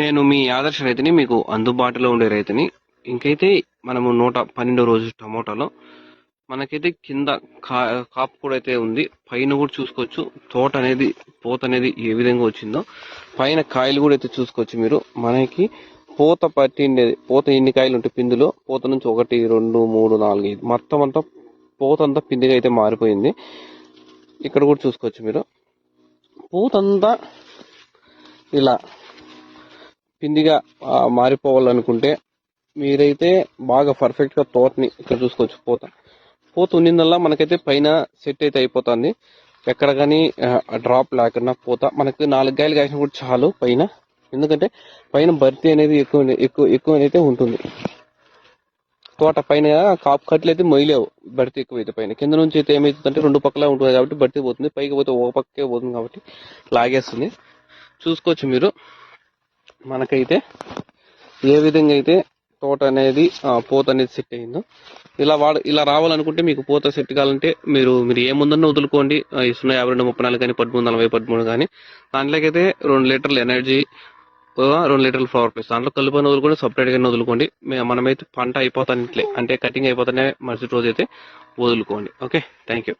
నేను మీ ఆదర్శ రైతుని మీకు అందుబాటులో ఉండే రైతుని. ఇంకైతే మనము నూట పన్నెండు రోజు టమోటాలో మనకైతే కింద కా కాపు కూడా అయితే ఉంది. పైన కూడా చూసుకోవచ్చు. తోట అనేది పూత అనేది ఏ విధంగా వచ్చిందో. పైన కాయలు కూడా అయితే చూసుకోవచ్చు మీరు. మనకి పూత పట్టిండేది పూత ఎన్ని కాయలు ఉంటాయి పిందులో? పూత నుంచి ఒకటి రెండు మూడు నాలుగు ఐదు. మొత్తం అంతా పూత అంతా పిందిగా అయితే మారిపోయింది. ఇక్కడ కూడా చూసుకోవచ్చు మీరు. పూతంతా ఇలా పిండిగా మారిపోవాలనుకుంటే మీరైతే బాగా పర్ఫెక్ట్గా తోటని ఇక్కడ చూసుకోవచ్చు పూత. పూత ఉన్నిందల్లా మనకైతే పైన సెట్ అయితే అయిపోతుంది. ఎక్కడ కానీ డ్రాప్ లేకుండా పూత. మనకు నాలుగు గాయలు కాసిన కూడా చాలు పైన. ఎందుకంటే పైన భర్తీ అనేది ఎక్కువ ఎక్కువ ఎక్కువ అయితే ఉంటుంది. తోట పైన కాపు కట్లు అయితే మొయ్యలేవు భర్తీ ఎక్కువ అయితే పైన. కింద నుంచి అయితే ఏమవుతుందంటే రెండు పక్కల ఉంటుంది కాబట్టి భర్తీ పోతుంది. పైకి పోతే ఒక పక్కే పోతుంది కాబట్టి లాగేస్తుంది. చూసుకోవచ్చు మీరు. మనకైతే ఏ విధంగా అయితే తోట అనేది పూత అనేది సెట్ అయిందో ఇలా వాడ ఇలా రావాలనుకుంటే మీకు పూత సెట్ కావాలంటే మీరు మీరు ఏ ముందన్న వదులుకోండి. ఇస్తున్న సున్నా యాభై రెండు ముప్పై నాలుగు కానీ పదమూడు నలభై పదమూడు కానీ దాంట్లోకైతే రెండు లీటర్లు ఎనర్జీ రెండు లీటర్లు ఫ్లవర్ ప్లేస్. దాంట్లో కలుపుని వదులుకొని సపరేట్ వదులుకోండి. మనమైతే పంట అయిపోతానిట్లే. అంటే కటింగ్ అయిపోతానే మరుసటి రోజు అయితే వదులుకోండి. ఓకే? Thank you